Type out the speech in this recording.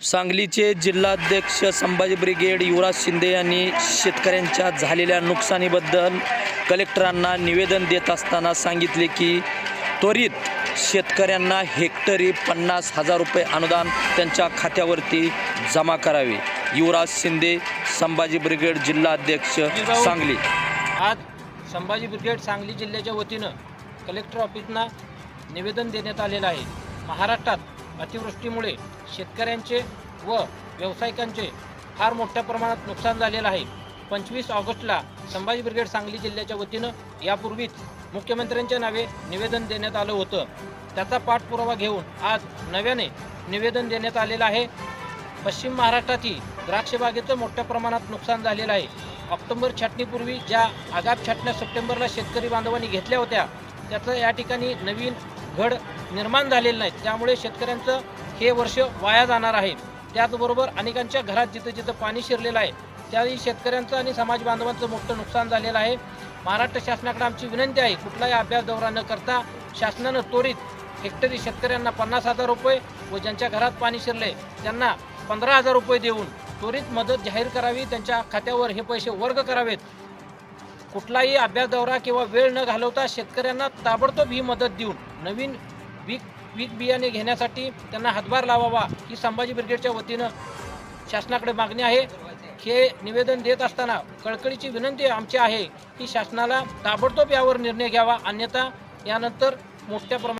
सांगलीचे जिल्हाध्यक्ष संभाजी ब्रिगेड युवराज शिंदे यांनी शेतकऱ्यांच्या झालेल्या नुकसानीबद्दल कलेक्टरांना निवेदन देत असताना सांगितले की त्वरित शेतकऱ्यांना हेक्टरी पन्नास हजार रुपये अनुदान त्यांच्या खात्यावरती जमा करावे. युवराज शिंदे संभाजी ब्रिगेड जिल्हाध्यक्ष सांगली. आज संभाजी ब्रिगेड सांगली जिल्ह्याच्या वतीनं कलेक्टर ऑफिसना निवेदन देण्यात आलेलं आहे. महाराष्ट्रात अतिवृष्टीमुळे शेतकऱ्यांचे व व्यावसायिकांचे फार मोठ्या प्रमाणात नुकसान झालेलं आहे. पंचवीस ऑगस्टला संभाजी ब्रिगेड सांगली जिल्ह्याच्या वतीनं यापूर्वीच मुख्यमंत्र्यांच्या नावे निवेदन देण्यात आलं होतं. त्याचा पाठपुरावा घेऊन आज नव्याने निवेदन देण्यात आलेलं आहे. पश्चिम महाराष्ट्रातही द्राक्षबागेचं मोठ्या प्रमाणात नुकसान झालेलं आहे. ऑक्टोबर छाटणीपूर्वी ज्या आगाप छाटण्या सप्टेंबरला शेतकरी बांधवांनी घेतल्या होत्या त्याचं या ठिकाणी नवीन घड निर्माण झालेलं नाही त्यामुळे शेतकऱ्यांचं हे वर्ष वाया जाणार आहे. त्याचबरोबर अनेकांच्या घरात जिथं जिथं पाणी शिरलेलं आहे त्यावेळी शेतकऱ्यांचं आणि समाज बांधवांचं मोठं नुकसान झालेलं आहे. महाराष्ट्र शासनाकडे आमची विनंती आहे कुठलाही अभ्यास दौरा न करता शासनानं त्वरित हेक्टरी शेतकऱ्यांना पन्नास हजार रुपये व ज्यांच्या घरात पाणी शिरले त्यांना पंधरा हजार रुपये देऊन त्वरित मदत जाहीर करावी त्यांच्या खात्यावर हे पैसे वर्ग करावेत. कुठलाही अभ्यास दौरा किंवा वेळ न घालवता शेतकऱ्यांना ताबडतोब ही मदत देऊन नवीन पीक पीक बियाणे घेण्यासाठी त्यांना हातभार लावावा ही संभाजी ब्रिगेडच्या वतीनं शासनाकडे मागणी आहे. हे निवेदन देत असताना कळकळीची विनंती आमची आहे की शासनाला ताबडतोब यावर निर्णय घ्यावा अन्यथा यानंतर मोठ्या प्रमाणात